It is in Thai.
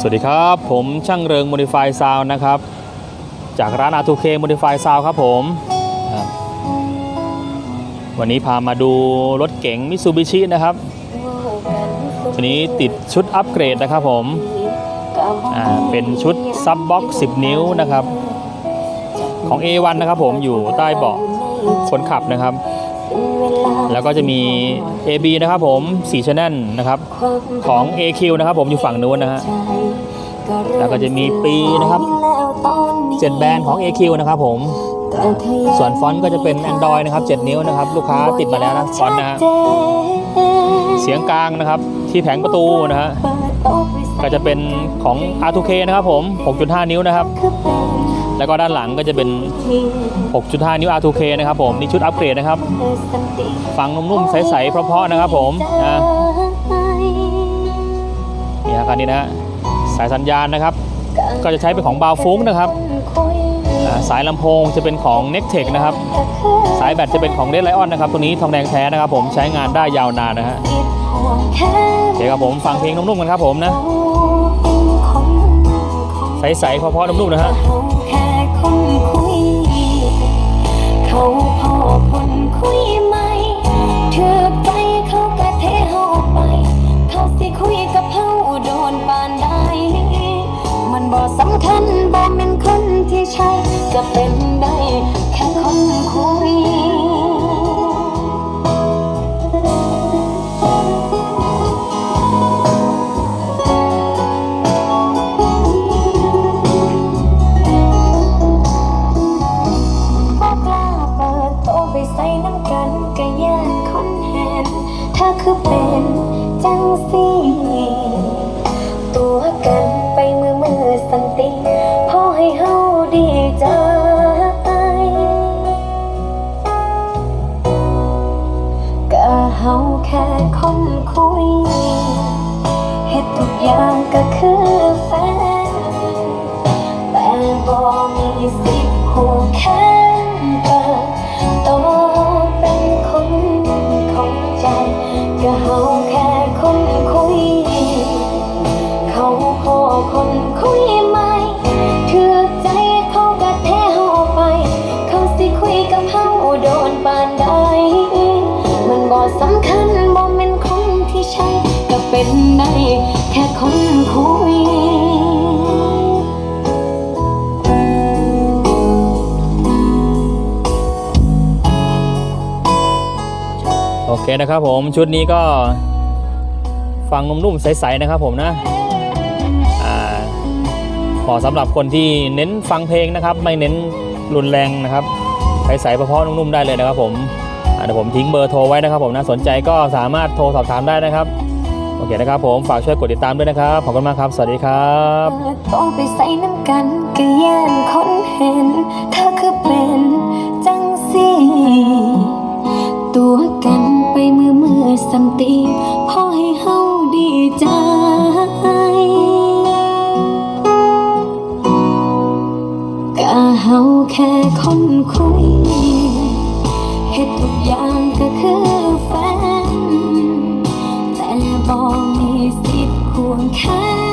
สวัสดีครับ ผมช่างเริง Modify Sound นะครับ จากร้าน R2K Modify Sound ครับผม วันนี้พามาดูรถเก๋ง Mitsubishi นะครับวันนี้ติดชุดอัปเกรดนะครับผม เป็นชุดซับบ็อก10 นิ้วนะครับ ของ A1 นะครับผมอยู่ใต้เบาะคนขับนะครับแล้วก็จะมี AB นะครับผม4 Channel นะครับ ของ AQ นะครับผมอยู่ฝั่งนู้นนะฮะ แล้วก็จะมีปีนะครับ7แบรนด์ของ AQ นะครับผมส่วนฟอนต์ก็จะเป็น Android นะครับ 7 นิ้วนะครับ ลูกค้าติดมาแล้วนะฟอนต์นะฮะเสียงกลางนะครับที่แผงประตูนะฮะก็จะเป็นของ R2K นะครับผม 6.5 นิ้วนะครับ แล้วก็ด้านหลังก็จะเป็น 6.5 นิ้ว R2K นะครับผม นี่ชุดอัปเกรดนะครับ ฟังนุ่มๆ ใสๆ เพราะๆ นะครับผมนะ ครับคันนี้นะฮะสายสัญญาณนะครับ ก็จะใช้เป็นของบาวฟุ้งนะครับอ่าสายลำโพงจะเป็นของ n e c t e c h นะครับ สายแบตจะเป็นของ Red Lion นะครับตัวนี้ทองแดงแท้นะครับผมใช้งานได้ยาวนานนะฮะโอเคครับผมฟังเพลงนุ่มๆกันครับผมนะ ใสๆเพราะๆนุ่มๆนะฮะแค่คนคุยเขาพอคนคุย บ่สำคัญบ่แม่นคนที่ใช่จะเป็นได้แค่คนคุยบอกล้าเปิดโตไปใส่น้ำกันกะย่านคนเห็นถ้าคือเป็นจังสิ เฮาแค่คนคุยเฮ็ดทุกอย่างก็คือแฟน แต่บ่มีสิทธิ์ควงแขนเปิดโตเป็นคนของใจ ก็เฮาแค่คนคุย เขาพอคนคุย โอเคนะครับผมชุดนี้ก็ฟังนุ่มๆใสๆนะครับผมนะอ่าเหมาะสำหรับคนที่เน้นฟังเพลงนะครับ ไม่เน้นรุนแรงนะครับใสๆเพาะๆนุ่มๆได้เลยนะครับผมเดี๋ยวผมทิ้งเบอร์โทรไว้นะครับผมนะสนใจก็สามารถโทรสอบถามได้นะครับโอเคนะครับผมฝากช่วยกดติดตามด้วยนะครับขอบคุณมากครับ สวัสดีครับต้องไปใส่น้ำกันก็ย่านคนเห็นถ้าคือเป็น สันติพอให้เฮาดีใจกะเฮาแค่คนคุยเฮ็ดทุกอย่างก็คือแฟนแต่บอกมีสิทธิ์ควงแค่